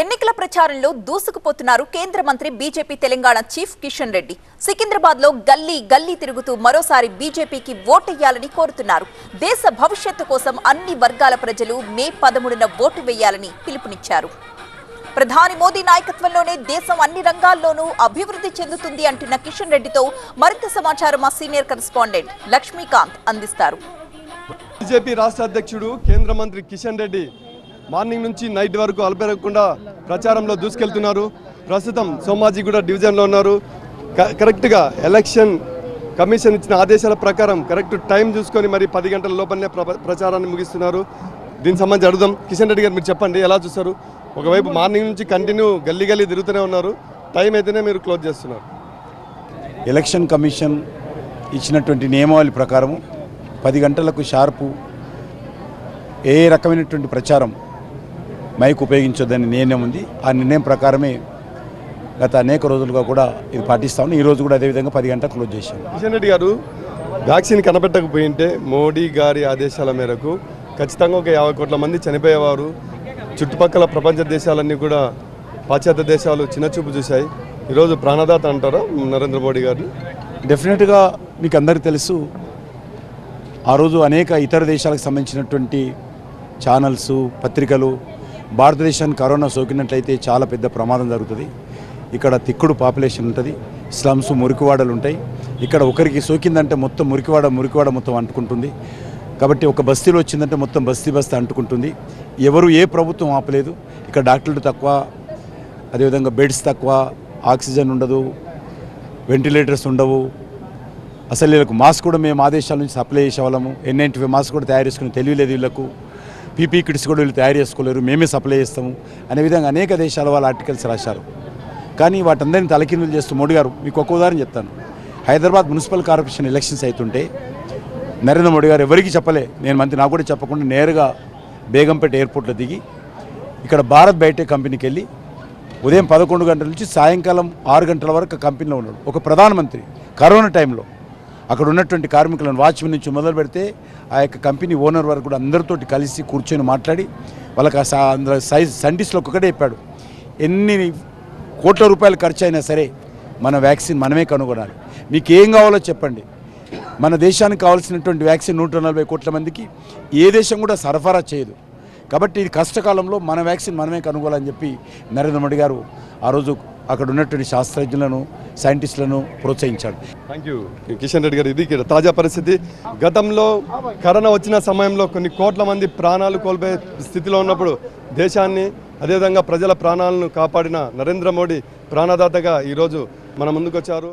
ఎన్నికల ప్రచారంలో దూసుకుపోతున్నారు కేంద్ర మంత్రి బీజేపీ తెలంగాణ చీఫ్ కిషన్ రెడ్డి. సికింద్రాబాద్లో గల్లీ గల్లీ తిరుగుతూ మరోసారి బీజేపీకి ఓటెయ్యాలని కోరుతున్నారు. దేశ భవిష్యత్తు కోసం అన్ని వర్గాల ప్రజలు మే పదమూడున ఓటు వేయాలని పిలుపునిచ్చారు. ప్రధాని మోదీ నాయకత్వంలోనే దేశం అన్ని రంగాల్లోనూ అభివృద్ధి చెందుతుంది అంటున్న కిషన్ రెడ్డితో మరింత సమాచారం మా సీనియర్ కరెస్పాండెంట్ లక్ష్మీకాంత్ అందిస్తారు. బీజేపీ రాష్ట్ర అధ్యక్షుడు కేంద్ర మంత్రి కిషన్ రెడ్డి మార్నింగ్ నుంచి నైట్ వరకు అలపెరగకుండా ప్రచారంలో దూసుకెళ్తున్నారు. ప్రస్తుతం సోమాజిగూడ డివిజన్లో ఉన్నారు. క- కరెక్ట్గా ఎలక్షన్ కమిషన్ ఇచ్చిన ఆదేశాల ప్రకారం కరెక్ట్ టైం చూసుకొని మరి పది గంటల లోపలనే ప్ర- ప్రచారాన్ని ముగిస్తున్నారు. దీనికి సంబంధించి అడుగుదాం. కిషన్ రెడ్డి గారు మీరు చెప్పండి ఎలా చూస్తారు? ఒకవైపు మార్నింగ్ నుంచి కంటిన్యూ గల్లీ గల్లీ తిరుగుతూనే ఉన్నారు. టైం అయితేనే మీరు క్లోజ్ చేస్తున్నారు. ఎలక్షన్ కమిషన్ ఇచ్చినటువంటి నియమావళి ప్రకారం పది గంటలకు షార్పు ఏ రకమైనటువంటి ప్రచారం మైక్ ఉపయోగించొద్దని నిర్ణయం ఉంది. ఆ నిర్ణయం ప్రకారమే గత అనేక రోజులుగా కూడా ఇది పాటిస్తాము ఈ రోజు కూడా అదేవిధంగా పది గంటలకు క్లోజ్ చేశాం. కిషన్ రెడ్డి గారు వ్యాక్సిన్ కనపెట్టకపోయింటే మోడీ గారి ఆదేశాల మేరకు ఖచ్చితంగా ఒక యాభై కోట్ల మంది చనిపోయేవారు. చుట్టుపక్కల ప్రపంచ దేశాలన్నీ కూడా పాశ్చాత్య దేశాలు చిన్నచూపు చూశాయి. ఈరోజు ప్రాణదాత అంటారా నరేంద్ర మోడీ గారు డెఫినెట్గా మీకు అందరికీ తెలుసు ఆ రోజు అనేక ఇతర దేశాలకు సంబంధించినటువంటి ఛానల్స్ పత్రికలు భారతదేశానికి కరోనా సోకినట్లయితే చాలా పెద్ద ప్రమాదం జరుగుతుంది. ఇక్కడ తిక్కుడు పాపులేషన్ ఉంటుంది స్లమ్స్ మురికివాడలు ఉంటాయి. ఇక్కడ ఒకరికి సోకిందంటే మొత్తం మురికివాడ మురికివాడ మొత్తం అంటుకుంటుంది. కాబట్టి ఒక బస్తీలో వచ్చిందంటే మొత్తం బస్తీ బస్తీ అంటుకుంటుంది. ఎవరు ఏ ప్రభుత్వం ఆపలేదు. ఇక్కడ డాక్టర్లు తక్కువ అదేవిధంగా బెడ్స్ తక్కువ ఆక్సిజన్ ఉండదు వెంటిలేటర్స్ ఉండవు. అసలు వీళ్ళకు మాస్క్ కూడా మేము ఆదేశాల నుంచి సప్లై చేసేవాళ్ళము. ఎన్ నైంటీ ఫైవ్ మాస్క్ కూడా తయారు చేసుకుని తెలియలేదు వీళ్ళకు. పీపీ కిట్స్ కూడా వీళ్ళు తయారు చేసుకోలేరు మేమే సప్లై చేస్తాము అనే విధంగా అనేక దేశాల వాళ్ళ ఆర్టికల్స్ రాశారు. కానీ వాటందరిని తలకిందులు చేస్తూ మోడీ గారు మీకు ఒక ఉదాహరణ చెప్తాను. హైదరాబాద్ మున్సిపల్ కార్పొరేషన్ ఎలక్షన్స్ అవుతుంటే నరేంద్ర మోడీ గారు ఎవరికి చెప్పలే నేను మంత్రి నాకు కూడా చెప్పకుండా నేరుగా బేగంపేట ఎయిర్పోర్ట్లో దిగి ఇక్కడ భారత్ బయోటెక్ కంపెనీకి వెళ్ళి ఉదయం పదకొండు గంటల నుంచి సాయంకాలం ఆరు గంటల వరకు కంపెనీలో ఉన్నాడు. ఒక ప్రధానమంత్రి కరోనా టైంలో అక్కడ ఉన్నటువంటి కార్మికులను వాచ్మెన్ నుంచి మొదలు పెడితే ఆ యొక్క కంపెనీ ఓనర్ వరకు కూడా అందరితోటి కలిసి కూర్చొని మాట్లాడి వాళ్ళకి ఆ అందులో సైజ్ సైంటిస్ట్లో ఒకటే చెప్పాడు. ఎన్ని కోట్ల రూపాయలు ఖర్చు అయినా సరే మన వ్యాక్సిన్ మనమే కనుగొనాలి. మీకు ఏం కావాలో చెప్పండి. మన దేశానికి కావాల్సినటువంటి వ్యాక్సిన్ నూట నలభై కోట్ల మందికి ఏ దేశం కూడా సరఫరా చేయదు. కాబట్టి ఇది కష్టకాలంలో మన వ్యాక్సిన్ మనమే కనుగోలని చెప్పి నరేంద్ర మోడీ గారు ఆ రోజు అక్కడ ఉన్నటువంటి శాస్త్రజ్ఞులను సైంటిస్టులను ప్రోత్సహించాడు. థ్యాంక్ యూ కిషన్ రెడ్డి గారు. ఇది ఇక్కడ తాజా పరిస్థితి. గతంలో కరోనా వచ్చిన సమయంలో కొన్ని కోట్ల మంది ప్రాణాలు కోల్పోయే స్థితిలో ఉన్నప్పుడు దేశాన్ని అదేవిధంగా ప్రజల ప్రాణాలను కాపాడిన నరేంద్ర మోడీ ప్రాణదాతగా ఈరోజు మన ముందుకొచ్చారు.